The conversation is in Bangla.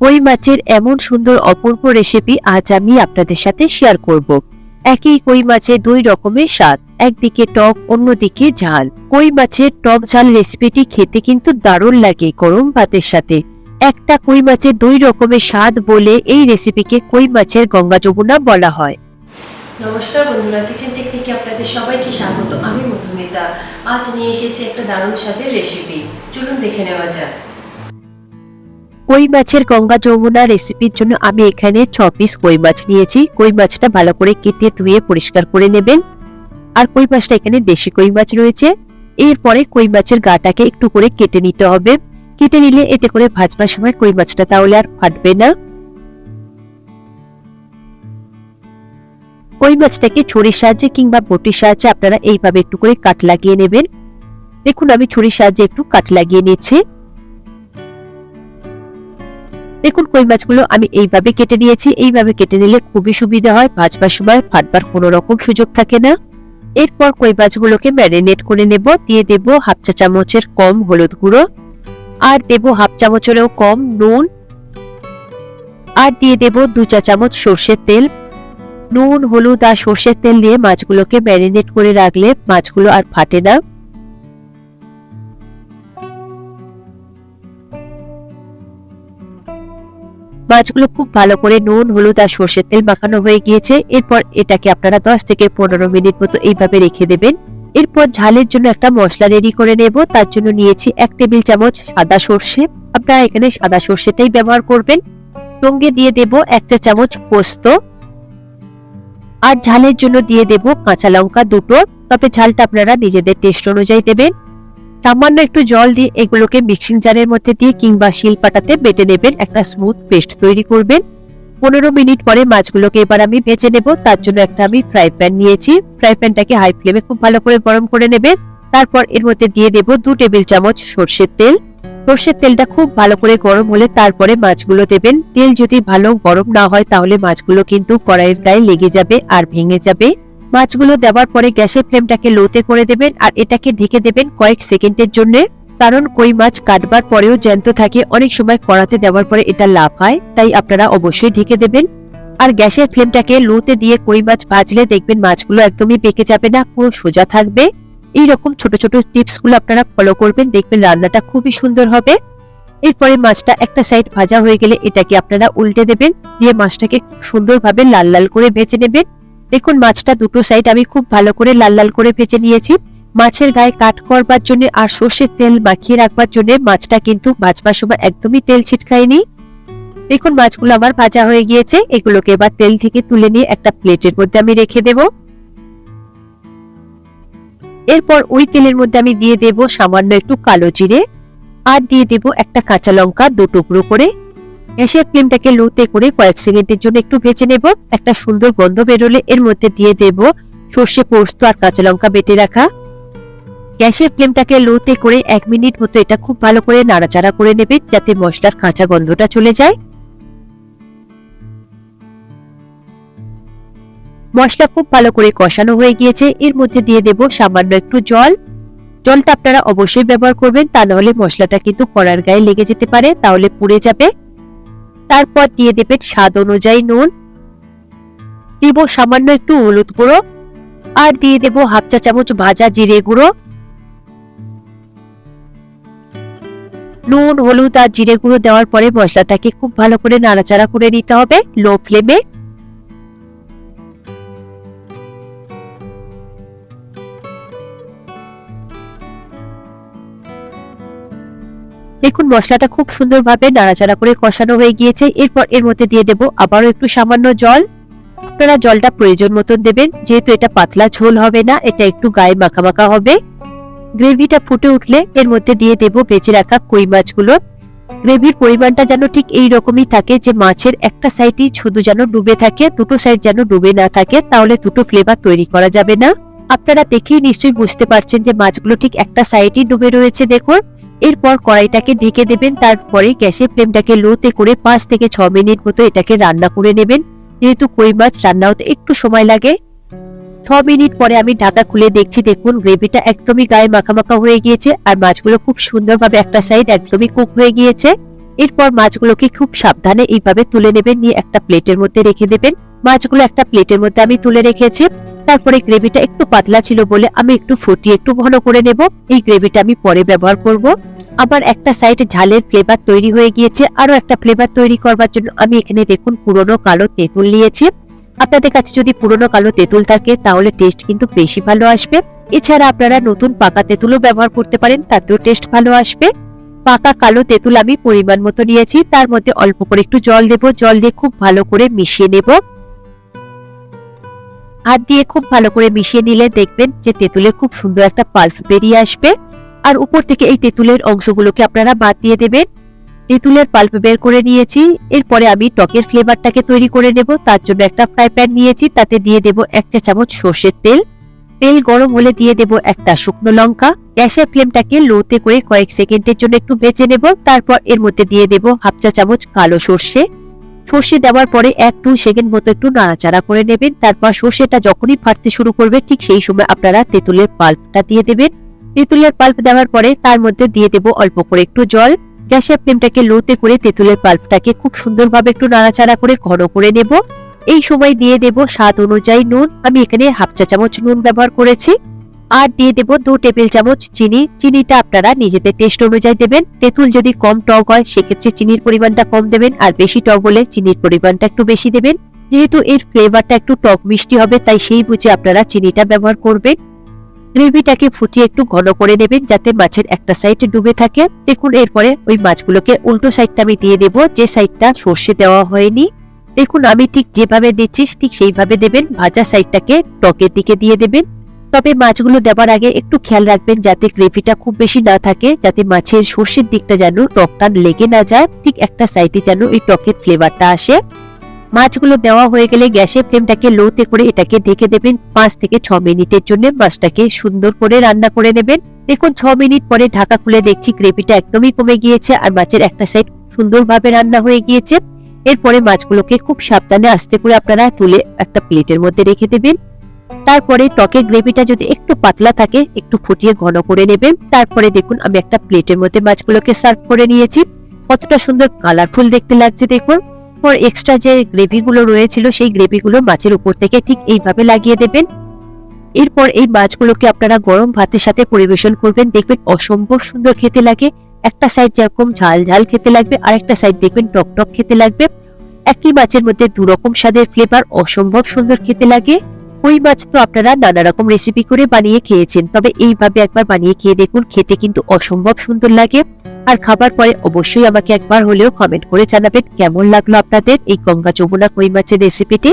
কই মাছের এমন সুন্দর অপূর্ব রেসিপি আজ আমি আপনাদের সাথে শেয়ার করব। একই কই মাছে দুই রকমের স্বাদ, একদিকে টক, অন্যদিকে ঝাল। কই মাছের টক ঝাল রেসিপিটি খেতে কিন্তু দারুণ লাগে গরম ভাতের সাথে। একটা কই মাছের দুই রকমের স্বাদ বলে এই রেসিপিকে কই মাছের গঙ্গা যমুনা বলা হয়। নমস্কার বন্ধুরা কিচেন টেকনিকে আপনাদের সবাইকে স্বাগত। আমি মধুমিতা। আজ নিয়ে এসেছি একটা দারুণ স্বাদের রেসিপি চলুন দেখে নেওয়া যাক। কই মাছের গঙ্গা যমুনা রেসিপির জন্য আমি এখানে ছ পিস কই মাছ নিয়েছি। কই মাছটা ভালো করে কেটে ধুয়ে পরিষ্কার করে নেবেন। আর কই মাছটা এখানে দেশি কই মাছ রয়েছে। এরপরে কই মাছের গাটাকে একটু করে কেটে নিতে হবে। কেটে নিলে এতে করে ভাজবার সময় কই মাছটা তাহলে আর ফাটবে না। কই মাছটাকে ছুরির সাহায্যে কিংবা বটির সাহায্যে আপনারা এইভাবে একটু করে কাট লাগিয়ে নেবেন। দেখুন আমি ছুরির সাহায্যে একটু কাট লাগিয়ে নিচ্ছি। দেখুন কই মাছগুলো আমি এইভাবে কেটে নিয়েছি, এইভাবে কেটে নিলে খুবই সুবিধা হয় ভাজবার সময় ফাটবার কোনো রকম সুযোগ থাকে না। এরপর কই মাছগুলোকে ম্যারিনেট করে নেব, দিয়ে দেব হাফ চা চামচের কম হলুদ গুঁড়ো, আর দেব হাফ চামচেরও কম নুন, আর দিয়ে দেব দু চা চামচ সর্ষের তেল। নুন, হলুদ আর সর্ষের তেল দিয়ে মাছগুলোকে ম্যারিনেট করে রাখলে মাছগুলো আর ফাটে না। মাছগুলো খুব ভালো করে নুন, হলুদ আর সর্ষের তেল মাখানো হয়ে গিয়েছে। এরপর এটাকে আপনারা দশ থেকে পনেরো মিনিট মতো এইভাবে রেখে দেবেন। এরপর ঝালের জন্য একটা মশলা রেডি করে নেব। তার জন্য নিয়েছি এক টেবিল চামচ সাদা সর্ষে। আপনারা এখানে সাদা সর্ষেটাই ব্যবহার করবেন। সঙ্গে দিয়ে দেব এক চা চামচ পোস্ত। আর ঝালের জন্য দিয়ে দেব কাঁচা লঙ্কা দুটো। তবে ঝালটা আপনারা নিজেদের টেস্ট অনুযায়ী দেবেন। সামান্য একটু জল দিয়ে এগুলোকে মিক্সিং জারের মধ্যে দিয়ে কিংবা শিলপাটাতে বেটে নেবেন, একটা স্মুথ পেস্ট তৈরি করবেন। পনেরো মিনিট পরে মাছগুলোকে এবার আমি ভেজে নেব, তার জন্য একটা আমি ফ্রাই প্যান নিয়েছি। ফ্রাই প্যানটাকে হাই ফ্লেমে খুব ভালো করে গরম করে নেবেন। তারপর এর মধ্যে দিয়ে দেব দু টেবিল চামচ সর্ষের তেল। সর্ষের তেলটা খুব ভালো করে গরম হলে তারপরে মাছগুলো দেবেন। তেল যদি ভালো গরম না হয়, তাহলে মাছগুলো কিন্তু কড়াইয়ের গায়ে লেগে যাবে আর ভেঙে যাবে। মাছগুলো দেওয়ার পরে গ্যাসের ফ্লেমটাকে লোতে করে দেবেন আর এটাকে ঢেকে দেবেন কয়েক সেকেন্ডের জন্য। কারণ কই মাছ কাটবার পরেও জ্যান্ত থাকে, অনেক সময় কড়াতে দেওয়ার পরে এটা লাভ হয়, তাই আপনারা অবশ্যই ঢেকে দেবেন। আর গ্যাসের ফ্লেমটাকে লোতে দিয়ে কই মাছ ভাজলে দেখবেন মাছগুলো একদমই পেকে যাবে না, পুরো সোজা থাকবে। এই রকম ছোট ছোট টিপসগুলো আপনারা ফলো করবেন, দেখবেন রান্নাটা খুবই সুন্দর হবে। এরপরে মাছটা একটা সাইড ভাজা হয়ে গেলে এটাকে আপনারা উল্টে দেবেন, দিয়ে মাছটাকে সুন্দরভাবে লাল লাল করে ভেজে নেবেন। দেখুন, মাছটা দুটো সাইড আমি খুব ভালো করে লাল লাল করে ভেজে নিয়েছি। মাছের গায়ে কাট করবার জন্য আর সর্ষের তেল মাখিয়ে রাখবার জন্য মাছটা কিন্তু ভাজবার সময় একদমই তেল ছিটকায়নি। দেখুন, মাছগুলো আমার ভাজা হয়ে গিয়েছে। এগুলোকে এবার তেল থেকে তুলে নিয়ে একটা প্লেটের মধ্যে আমি রেখে দেব। এরপর ওই তেলের মধ্যে আমি দিয়ে দেব সামান্য একটু কালো জিরে আর দিয়ে দেব একটা কাঁচা লঙ্কা, দু টুকরো করে। গ্যাসের ফ্লেমটাকে লোতে করে কয়েক সেকেন্ডের জন্য একটু ভেজে নেব, একটা সুন্দর গন্ধ বেরোলে এর মধ্যে দিয়ে দেব সর্ষে পোস্ত আর কাঁচা লঙ্কা বেটে রাখা। গ্যাসের ফ্লেমটাকে লোতে করে এক মিনিট মতো এটা খুব ভালো করে নাড়াচাড়া করে নেবে যাতে মশলার কাঁচা গন্ধটা চলে যায়। মশলা খুব ভালো করে কষানো হয়ে গিয়েছে, এর মধ্যে দিয়ে দেব সামান্য একটু জল। জলটা আপনারা অবশ্যই ব্যবহার করবেন, তা নাহলে মশলাটা কিন্তু কড়ার গায়ে লেগে যেতে পারে, তাহলে পুড়ে যাবে। তারপর দিয়ে দেবেন স্বাদ অনুযায়ী নুন। দিব সামান্য একটু হলুদ গুঁড়ো আর দিয়ে দেব হাফ চা চামচ ভাজা জিরে গুঁড়ো। নুন, হলুদ আর জিরে গুঁড়ো দেওয়ার পরে মশলাটাকে খুব ভালো করে নাড়াচাড়া করে নিতে হবে লো ফ্লেমে। দেখুন, মশলাটা খুব সুন্দরভাবে নাড়াচাড়া করে কষানো হয়ে গিয়েছে। এরপর এর মধ্যে দিয়ে দেব আবারও একটু সামান্য জল। আপনারা জলটা প্রয়োজন মতন দেবেন, যেহেতু এটা পাতলা ঝোল হবে না, এটা একটু গায়ে মাখা মাখা হবে। গ্রেভিটা ফুটে উঠলে এর মধ্যে দিয়ে দেব বেঁচে রাখা কই মাছগুলো। গ্রেভির পরিমাণটা যেন ঠিক এই রকমই থাকে যে, মাছের একটা সাইডই শুধু যেন ডুবে থাকে, দুটো সাইড যেন ডুবে না থাকে, তাহলে দুটো ফ্লেভার তৈরি করা যাবে না। আপনারা দেখেই নিশ্চয়ই বুঝতে পারছেন যে, মাছগুলো ঠিক একটা সাইডই ডুবে রয়েছে, দেখুন। এরপর কড়াইটাকে ঢেকে দেবেন, তারপরে গ্যাসের ফ্লেমটাকে লোতে করে পাঁচ থেকে ছ মিনিট মতো এটাকে রান্না করে নেবেন। যেহেতু কই মাছ রান্না হতে একটু সময় লাগে। ছ মিনিট পরে আমি ঢাকা খুলে দেখছি, দেখুন গ্রেভিটা একদমই গায়ে মাখা মাখা হয়ে গিয়েছে আর মাছগুলো খুব সুন্দরভাবে একটা সাইড একদমই কুক হয়ে গিয়েছে। এরপর মাছগুলোকে খুব সাবধানে এইভাবে তুলে নেবেন, নিয়ে একটা প্লেটের মধ্যে রেখে দেবেন। মাছগুলো একটা প্লেটের মধ্যে আমি তুলে রেখেছি। তারপরে গ্রেভিটা একটু পাতলা ছিল বলে আমি একটু ফুটিয়ে একটু ঘন করে নেব। এই গ্রেভিটা আমি পরে ব্যবহার করব। আবার একটা সাইডে ঝালের ফ্লেভার তৈরি হয়ে গিয়েছে। আরও একটা ফ্লেভার তৈরি করবার জন্য আমি এখানে দেখুন পুরনো কালো তেঁতুল নিয়েছি। আপনাদের কাছে যদি পুরনো কালো তেঁতুল থাকে তাহলে টেস্ট কিন্তু বেশি ভালো আসবে। এছাড়া আপনারা নতুন পাকা তেঁতুলও ব্যবহার করতে পারেন, তাতেও টেস্ট ভালো আসবে। পাকা কালো তেঁতুল আমি পরিমাণ মতো নিয়েছি। তার মধ্যে অল্প করে একটু জল দেব। জল দিয়ে খুব ভালো করে মিশিয়ে নেব। হাত দিয়ে খুব ভালো করে মিশিয়ে নিলে দেখবেন যে তেঁতুলের খুব সুন্দর একটা পাল্প বেরিয়ে আসবে। আর উপর থেকে এই তেঁতুলের অংশগুলোকে আপনারা বাদ দিয়ে দেবেন। তেঁতুলের পাল্প বের করে নিয়েছি। এরপরে আমি টকের ফ্লেভারটাকে তৈরি করে নেব। তার জন্য একটা ফ্রাই প্যান নিয়েছি। তাতে দিয়ে দেব এক চা চামচ সর্ষের তেল। তেল গরম হলে দিয়ে দেব একটা শুকনো লঙ্কা। গ্যাসের ফ্লেমটাকে লোতে করে কয়েক সেকেন্ডের জন্য একটু বেঁচে নেব। তারপর এর মধ্যে দিয়ে দেব হাফ চা চামচ কালো সর্ষে। সর্ষে দেওয়ার পরে এক দুই সেকেন্ড মতো একটু নাড়াচাড়া করে নেবেন। তারপর সর্ষেটা যখনই ফাটতে শুরু করবে, ঠিক সেই সময় আপনারা তেঁতুলের পাল্পটা দিয়ে দেবেন। তেঁতুলের পাল্প দেওয়ার পরে তার মধ্যে দিয়ে দেব অল্প করে একটু জল। গ্যাসের ফ্লেমটাকে লোতে করে তেঁতুলের পাল্পটাকে খুব সুন্দরভাবে একটু নাড়াচাড়া করে ঘন করে নেব। এই সময় দিয়ে দেব স্বাদ অনুযায়ী নুন। আমি এখানে হাফ চা চামচ নুন ব্যবহার করেছি। আর দিয়ে দেব দু টেবিল চামচ চিনি। চিনিটা আপনারা নিজেদের টেস্ট অনুযায়ী দেবেন। তেঁতুল যদি কম টক হয়, সেক্ষেত্রে চিনির পরিমাণটা কম দেবেন। আর বেশি টক হলে চিনির পরিমাণটা একটু বেশি দেবেন। যেহেতু এর ফ্লেভারটা একটু টক মিষ্টি হবে, তাই সেই বুঝে আপনারা চিনিটা ব্যবহার করবেন। গ্রেভিটাকে ফুটিয়ে একটু ঘন করে নেবেন, যাতে মাছের একটা সাইড ডুবে থাকে। দেখুন, এরপরে ওই মাছগুলোকে উল্টো সাইডটা আমি দিয়ে দেব, যে সাইডটা সর্ষে দেওয়া হয়নি। দেখুন, আমি ঠিক যেভাবে দিচ্ছি, ঠিক সেইভাবে দেবেন। ভাজা সাইডটাকে টকের দিকে দিয়ে দেবেন। তবে মাছগুলো দেওয়ার আগে একটু খেয়াল রাখবেন যাতে গ্রেভিটা খুব বেশি না থাকে, যাতে মাছের সর্ষের দিকটা যেন টকটা লেগে না যায়। ঠিক একটা সাইডে যেন এই টকের ফ্লেভারটা আসে। মাছগুলো দেওয়া হয়ে গেলে গ্যাসের ফ্লেমটাকে লোতে করে এটাকে ঢেকে দেবেন পাঁচ থেকে ছ মিনিটের জন্য। মাছটাকে সুন্দর করে রান্না করে নেবেন। দেখুন, ছ মিনিট পরে ঢাকা খুলে দেখছি গ্রেভিটা একদমই কমে গিয়েছে আর মাছের একটা সাইড সুন্দরভাবে রান্না হয়ে গিয়েছে। এরপরে মাছগুলোকে খুব সাবধানে আস্তে করে আপনারা তুলে একটা প্লেটের মধ্যে রেখে দেবেন। তারপরে টকের গ্রেভিটা যদি একটু পাতলা থাকে, একটু ফুটিয়ে ঘন করে নেবেন। তারপরে দেখুন, আমি একটা প্লেটের মধ্যে মাছগুলোকে সার্ভ করে নিয়েছি। কতটা সুন্দর কালারফুল দেখতে লাগছে দেখুন। পর এক্সট্রা যে গ্রেভিগুলো রয়েছিল, সেই গ্রেভিগুলো মাছের উপর থেকে ঠিক এইভাবে লাগিয়ে দেবেন। এরপর এই মাছগুলোকে আপনারা গরম ভাতের সাথে পরিবেশন করবেন। দেখবেন অসম্ভব সুন্দর খেতে লাগে। একটা সাইড যেরকম ঝাল ঝাল খেতে লাগবে আর একটা সাইড দেখবেন টক টক খেতে লাগবে। একই মাছের মধ্যে দু রকম স্বাদের ফ্লেভার অসম্ভব সুন্দর খেতে লাগে। ওই মাছ তো আপনারা নানা রকম রেসিপি করে বানিয়ে খেয়েছেন। তবে এইভাবে একবার বানিয়ে খেয়ে দেখুন, খেতে কিন্তু অসম্ভব সুন্দর লাগে। আর খাবার পরে অবশ্যই আমাকে একবার হলেও কমেন্ট করে জানাবেন, কেমন লাগল আপনাদের এই গঙ্গা যমুনা কই মাছের রেসিপিটি